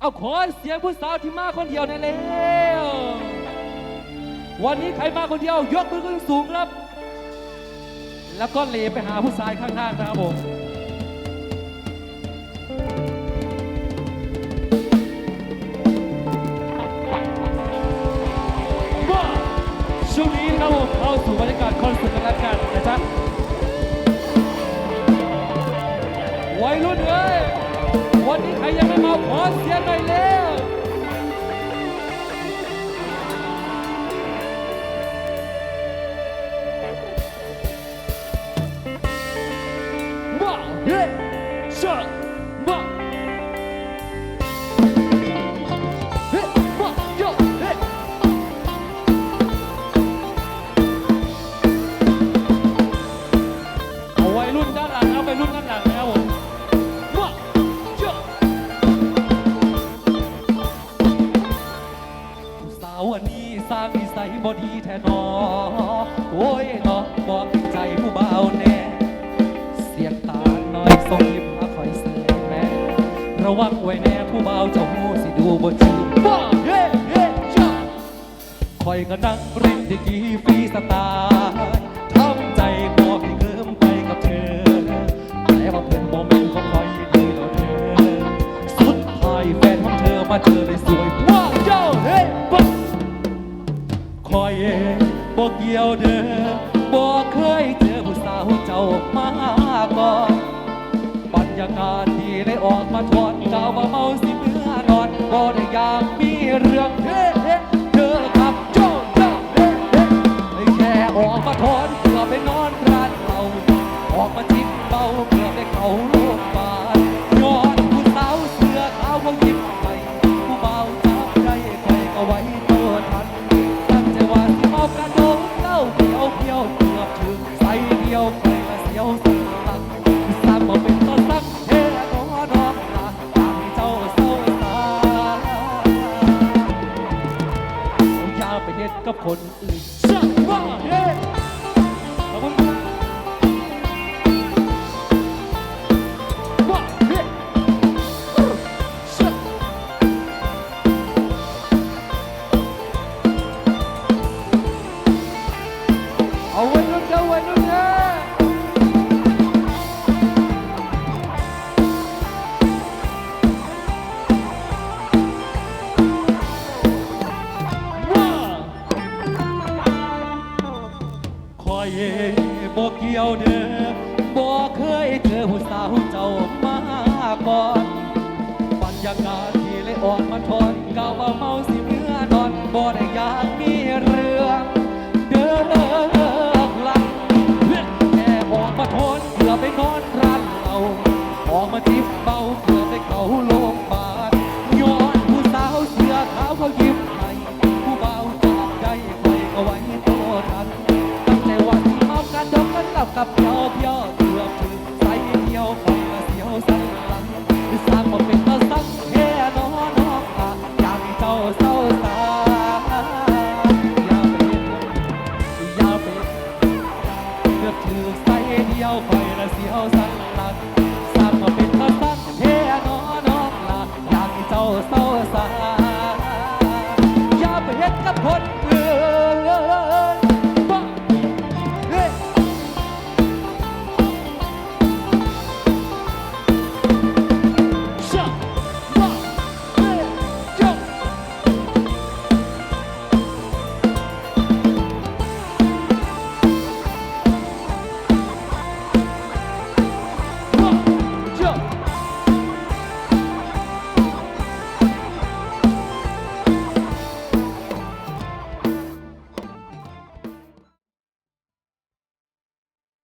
เอาขอเสียงผู้สาวที่มาคนเดียวหน่อยแล้ววันนี้ใครมาคนเดียวยกมือขึ้นสูงครับ แล้วก็เลไปหาผู้ชายข้างๆนะครับผมว่าช่วงนี้นะครับผมเข้าสู่บรรยากาศคอนเสิร์ตกันแล้วกันนะจ๊ะ คนนี้ใครยังไม่มาขอเสียงหน่อยเร็วมาเฮ้ช บอดีแท้นอโอ้ยเนาะบอกใจผู้เบาแน่ เสียงตาน่อยส่งยิ้มมาคอยเสยแม่ระวังไว้แน่ผู้เบาเจ้าหูสิดูบ่ชื่นว้าเฮ้เฮ้จ้าคอยก็นั่งรินดีกีฟรีสไตล์ทำใจบอกให้เคลิ้มไปกับเธอแต่ว่าเพื่อนโมเมนต์ของคอยดีแล้วเธอสุดท้ายแฟนของเธอมาเจอเลยสว มาก่อนบรรยากาศดีได้ออกมาทวนกล่าวว่าเมาสิเมื่อนอนก็ได้อยากมีเรื่องเฮ้เอื่นเอว่าเฮ้ขอบคุณครับว่าเฮ้เชื่อเอาไว้รุ่นเด้อไว้รุ่นเด้อ บอกเกี่ยวเด้อบอกเคยเจอผู้สาวเจ้ามาก่อนบรรยากาศที่เลยอ่อนมาทอนกล่าว่าเมาสิเมื่อนอนบ่ได้อยากมีเรื่องเดินหลังแค่ออกมาทนเพื่อไปนอนร้านเราออกมาจิบเบาเพื่อไปเขาโล กันหลับกับเพียวเพียวเกือบถึงใส่เดียวฟังเสียวสัน